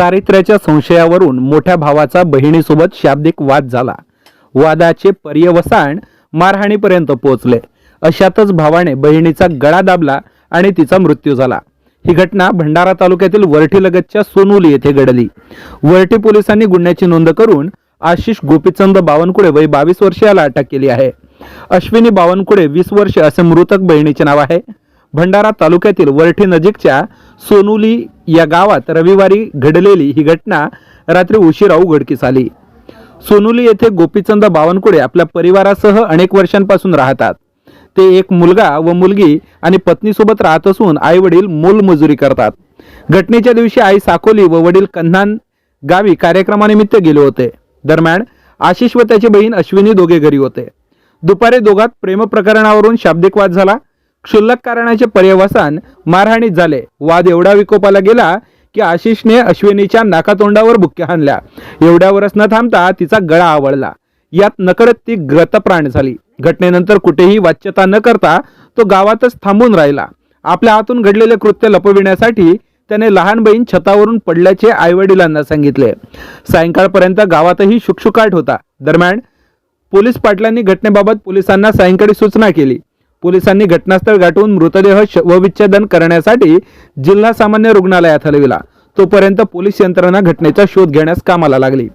चारित्र्याच्या संशयावरून मोठ्या भावाचा बहिणीसोबत शाब्दिक वाद झाला. वादाचे पर्यवसान मारहाणीपर्यंत पोहोचले. अशातच भावाने बहिणीचा गळा दाबला आणि तिचा मृत्यू झाला. ही घटना भंडारा तालुक्यातील वरठीलगतच्या सोनुली येथे घडली. वरठी पोलिसांनी गुन्ह्याची नोंद करून आशिष गोपीचंद बावनकुळे वय बावीस वर्षे याला अटक केली आहे. अश्विनी बावनकुळे वीस वर्ष असे मृतक बहिणीचे नाव आहे. भंडारा तालुक्यातील वरठी नजीकच्या सोनुली या गावात रविवारी घडलेली ही घटना रात्री उशिरा उघडकीस आली. सोनुली येथे गोपीचंद बावनकुळे आपल्या परिवारासह अनेक वर्षांपासून राहतात. ते एक मुलगा व मुलगी आणि पत्नीसोबत राहत असून आई वडील मोलमजुरी करतात. घटनेच्या दिवशी आई साकोली व वडील कन्हान गावी कार्यक्रमानिमित्त गेले होते. दरम्यान आशिष व त्याची बहीण अश्विनी दोघे घरी होते. दुपारी दोघात प्रेम प्रकरणावरून शाब्दिक वाद झाला. क्षुल्लक कारणाचे पर्यवसान मारहाणीत झाले. वाद एवढा विकोपाला गेला की आशिषने अश्विनीच्या नाकातोंडावर बुक्क्या हाणल्या. एवढ्यावरच न थांबता तिचा गळा आवळला. यात नकळत ती ग्रतप्राण झाली. घटनेनंतर कुठेही वाच्यता न करता तो गावातच थांबून राहिला. आपल्या हातून घडलेले कृत्य लपविण्यासाठी त्याने लहान बहीण छतावरून पडल्याचे आईवडिलांना सांगितले. सायंकाळपर्यंत गावातही शुकशुकाट होता. दरम्यान पोलीस पाटलांनी घटनेबाबत पोलिसांना सायंकाळी सूचना केली. पोलिसांनी घटनास्थळ गाठून मृतदेह शवविच्छेदन करण्यासाठी जिल्हा सामान्य रुग्णालयात हलविला. तोपर्यंत पोलीस यंत्रणा घटनेचा शोध घेण्यास कामाला लागली.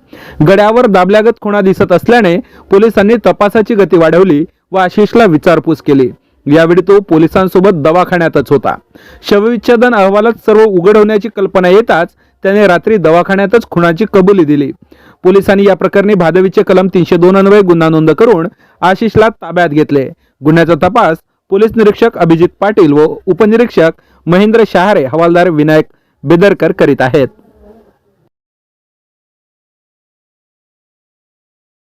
गड्यावर दाबल्यागत खुणा दिसत असल्याने पोलिसांनी तपासाची गती वाढवली व आशिषला विचारपूस केली. यावेळी तो पोलिसांसोबत दवाखान्यातच होता. शवविच्छेदन अहवालात सर्व उघड होण्याची कल्पना येताच त्याने रात्री दवाखान्यातच खुणाची कबुली दिली. पोलिसांनी या प्रकरणी भादवीचे कलम तीनशे दोन अन्वये गुन्हा नोंद करून आशिषला ताब्यात घेतले. गुन्ह्याचा तपास पोलीस निरीक्षक अभिजित पाटील व उपनिरीक्षक महेंद्र शहारे हवालदार विनायक बेदरकर करीत आहेत.